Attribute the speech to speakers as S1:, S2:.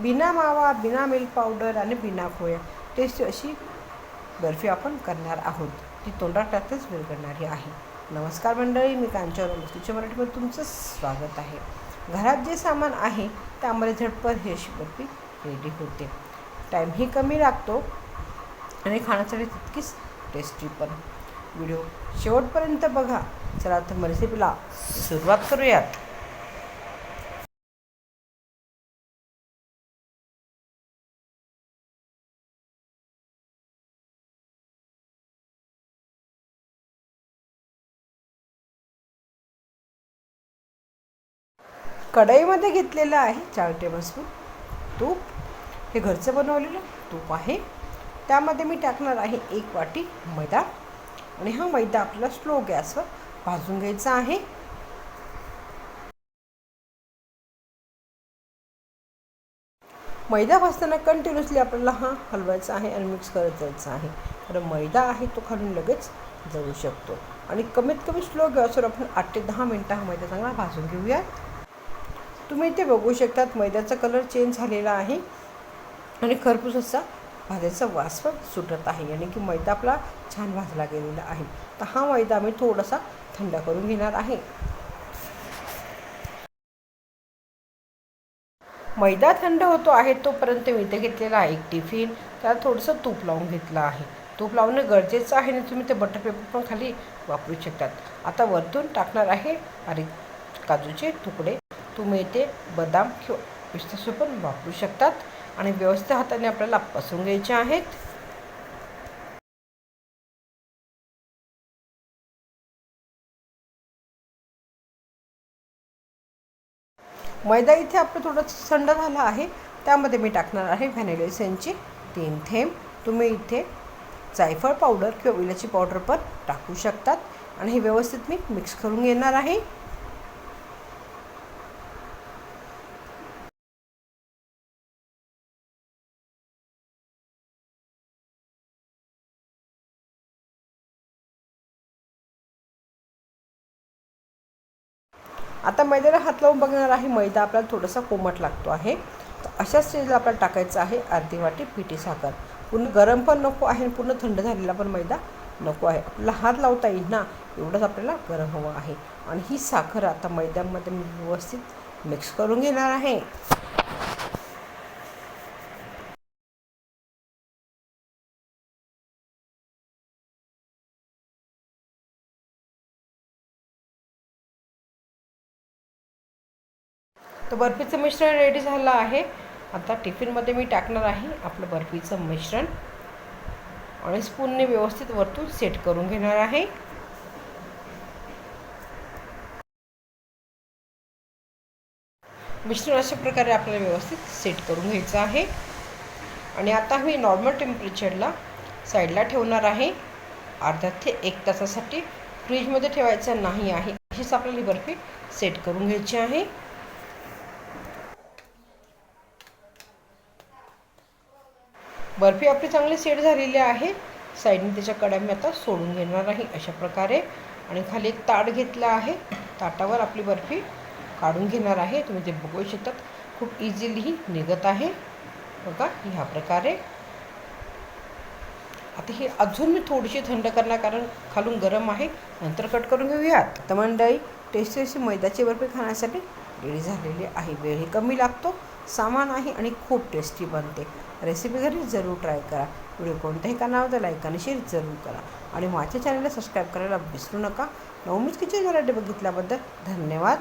S1: बिना मावा बिना मिल्क पावडर आणि बिना खोया. टेस्ट अशी बर्फी आपण करणार आहोत. ती तोंडात टाकतेच विरघळणारी आहे. नमस्कार मंडळी मी कांचन मस्तीच्या मराठीमध्ये तुमचं स्वागत आहे. घरात जे सामान आहे त्यामध्ये झटपट ही अशी बर्फी रेडी होते. टाईमही कमी लागतो आणि खाण्यासाठी तितकीच टेस्टी पण. व्हिडिओ शेवटपर्यंत बघा. चला तर रेसिपीला सुरुवात करूयात. कढईमध्ये घेतलेलं आहे चार टेबलस्पून तूप. हे घरचं बनवलेलं तूप आहे. त्यामध्ये मी टाकणार आहे एक वाटी मैदा. आणि हा मैदा आपल्याला स्लो गॅसवर भाजून घ्यायचा आहे. मैदा भाजताना कंटिन्युअसली आपल्याला हा हलवायचा आहे आणि मिक्स करत जायचा आहे. कारण मैदा आहे तो खालून लगेच जळू शकतो. आणि कमीत कमी स्लो गॅसवर आपण आठ ते दहा मिनटं हा मैदा चांगला भाजून घेऊया तुम्ही इथे बघू शकतात मैद्याचा कलर चेंज झालेला आहे. आणि खरपूस भाज्याचा वास पण सुटत आहे आणि की मैदा आपला छान भाजला गेलेला आहे. तर हा मैदा मी थोडासा थंड करून घेणार आहे. मैदा थंड होतो आहे तोपर्यंत मी इथे घेतलेला आहे एक टिफिन. त्याला थोडंसं तूप लावून घेतलं आहे. तूप लावणं गरजेचं आहे आणि तुम्ही ते बटर पेपर पण खाली वापरू शकतात. आता वरतून टाकणार आहे बारीक काजूचे तुकडे. तुम्ही इथे बदाम किंवा पिस्तासू पण वापरू शकतात आणि व्यवस्थित हाताने आपल्याला पसरून घ्यायचे आहेत. मैदा इथे आपलं थोडं थंड झालं आहे त्यामध्ये मी टाकणार आहे व्हॅनिला एसेन्सचे तीन थेंब. तुम्ही इथे जायफळ पावडर किंवा इलाची पावडर पण टाकू शकतात आणि हे व्यवस्थित मी मिक्स करून घेणार आहे. आता मैद्याला हात लावून बघणार आहे मैदा आपल्याला थोडासा कोमट लागतो आहे. तर अशा स्टेजला आपल्याला टाकायचं आहे अर्धी वाटी पिठी साखर. पूर्ण गरम पण नको आहे आणि पूर्ण थंड झालेला पण मैदा नको आहे. आपल्याला हात लावता येईल ना एवढंच आपल्याला गरम हवं आहे. आणि ही साखर आता मैद्यामध्ये मी व्यवस्थित मिक्स करून घेणार आहे. तर बर्फीचं मिश्रण रेडी झालं आहे. आता टिफिनमध्ये मी टाकणार आहे आपलं बर्फीचं मिश्रण. आणि स्पूनने व्यवस्थित वरतून सेट करून घेणार आहे. मिश्रण अशा प्रकारे आपल्याला व्यवस्थित सेट करून घ्यायचं आहे. आणि आता मी नॉर्मल टेम्परेचरला साईडला ठेवणार आहे. अर्धा ते एक तासासाठी फ्रीजमध्ये ठेवायचं नाही आहे. अशीच आपल्याला ही बर्फी सेट करून घ्यायची आहे. बर्फी आपली चांगली सेट झालेली आहे. साईडने त्याच्या कड्या मी आता सोडून घेणार आहे अशा प्रकारे. आणि खाली एक ताट घेतलं आहे. ताटावर आपली बर्फी काढून घेणार आहे. तुम्ही ते बघू शकतात. खूप इझिली ही निघत आहे. बघा ह्या प्रकारे. आता ही अजून मी थोडीशी थंड करणार कारण खालून गरम आहे. नंतर कट करून घेऊयात. तर मंडळी टेस्टी अशी मैद्याची बर्फी खाण्यासाठी रेडी झालेली आहे. वेळही कमी लागतो. सामान आहे आणि खूप टेस्टी बनते. रेसिपी घरी जरूर ट्राय करा. व्हिडिओ कोणत्याही कानावर लाईक आणि शेअर जरूर करा. आणि माझ्या चॅनलला सबस्क्राईब करायला विसरू नका. नवमीच किचन मराठी बघितल्याबद्दल धन्यवाद.